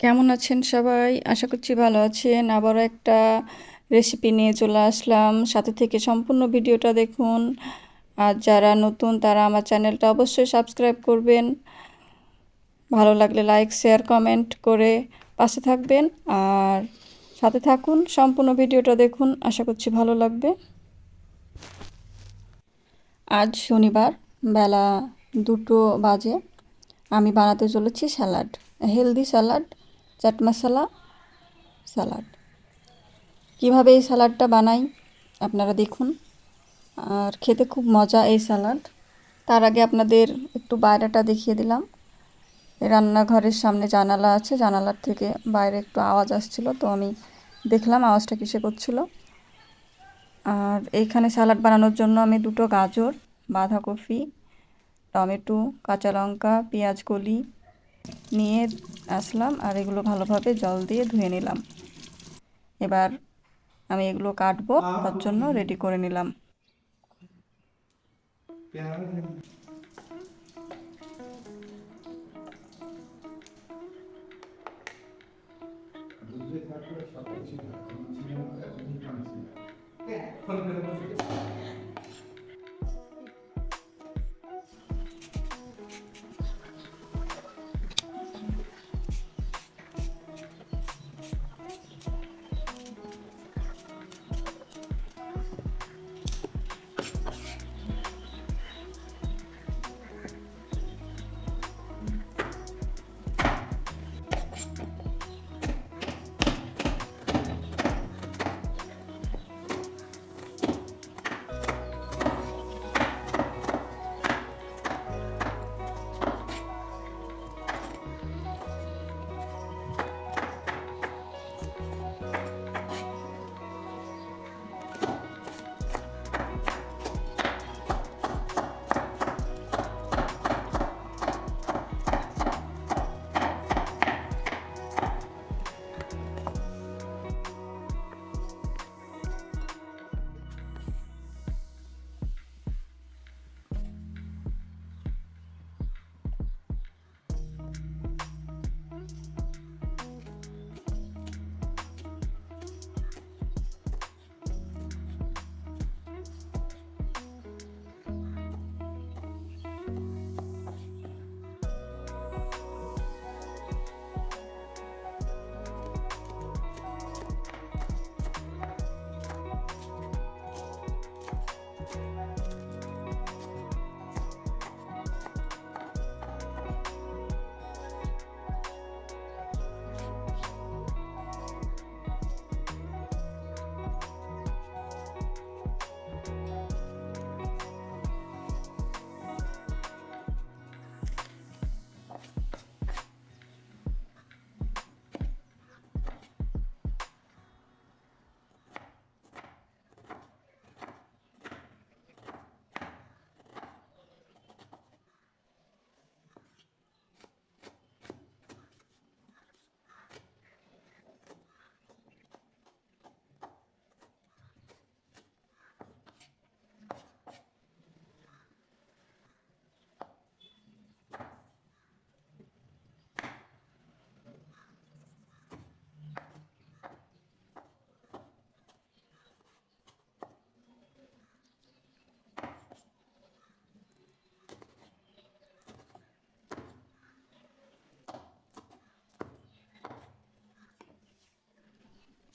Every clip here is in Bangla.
কেমন আছেন সবাই? আশা করছি ভালো আছেন। আবারও একটা রেসিপি নিয়ে চলে আসলাম। সাথে থেকে সম্পূর্ণ ভিডিওটা দেখুন। আর যারা নতুন, তারা আমার চ্যানেলটা অবশ্যই সাবস্ক্রাইব করবেন। ভালো লাগলে লাইক শেয়ার কমেন্ট করে পাশে থাকবেন। আর সাথে থাকুন, সম্পূর্ণ ভিডিওটা দেখুন। আশা করছি ভালো লাগবে। আজ শনিবার, বেলা দুটো বাজে। আমি বানাতে চলেছি salad, healthy salad. Chaat masala salad কীভাবে এই স্যালাডটা বানাই আপনারা দেখুন। আর খেতে খুব মজা এই স্যালাড তার আগে আপনাদের একটু বাইরেটা দেখিয়ে দিলাম। রান্নাঘরের সামনে জানালা আছে। জানালার থেকে বাইরে একটু আওয়াজ আসছিল, তো আমি দেখলাম আওয়াজটা কিসে করছিল। আর এইখানে স্যালাড বানানোর জন্য আমি দুটো গাজর, বাঁধাকপি, টমেটো, কাঁচা লঙ্কা, পেঁয়াজ কলি নিয়ে আসলাম আর এগুলো ভালোভাবে জল দিয়ে ধুয়ে নিলাম। এবার আমি এগুলো কাটবো, তার জন্য রেডি করে নিলাম।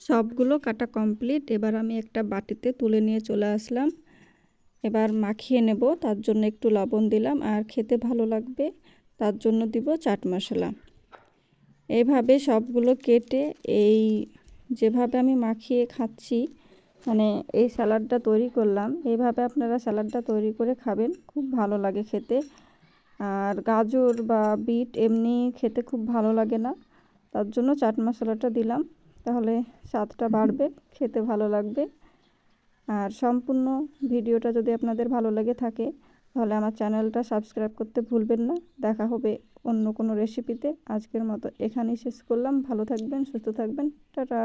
সবগুলো কাটা কমপ্লিট। এবার আমি একটা বাটিতে তুলে নিয়ে চলে আসলাম। এবার মাখিয়ে নেব। তার জন্য একটু লবণ দিলাম আর খেতে ভালো লাগবে। তার জন্য দিব চাট মশলা। এইভাবে সবগুলো কেটে এই যেভাবে আমি মাখিয়ে খাচ্ছি মানে এই স্যালাডটা তৈরি করলাম এইভাবে আপনারা স্যালাডটা তৈরি করে খাবেন। খুব ভালো লাগে খেতে। আর গাজর বা বিট এমনি খেতে খুব ভালো লাগে না। তার জন্য চাট মশলাটা দিলাম। তাহলে স্বাদটা বাড়বে, খেতে ভালো লাগবে। আর সম্পূর্ণ ভিডিওটা যদি আপনাদের ভালো লেগে থাকে, তাহলে আমার চ্যানেলটা সাবস্ক্রাইব করতে ভুলবেন না। দেখা হবে অন্য কোনো রেসিপিতে আজকের মতো এখানেই শেষ করলাম। ভালো থাকবেন, সুস্থ থাকবেন। টাটা!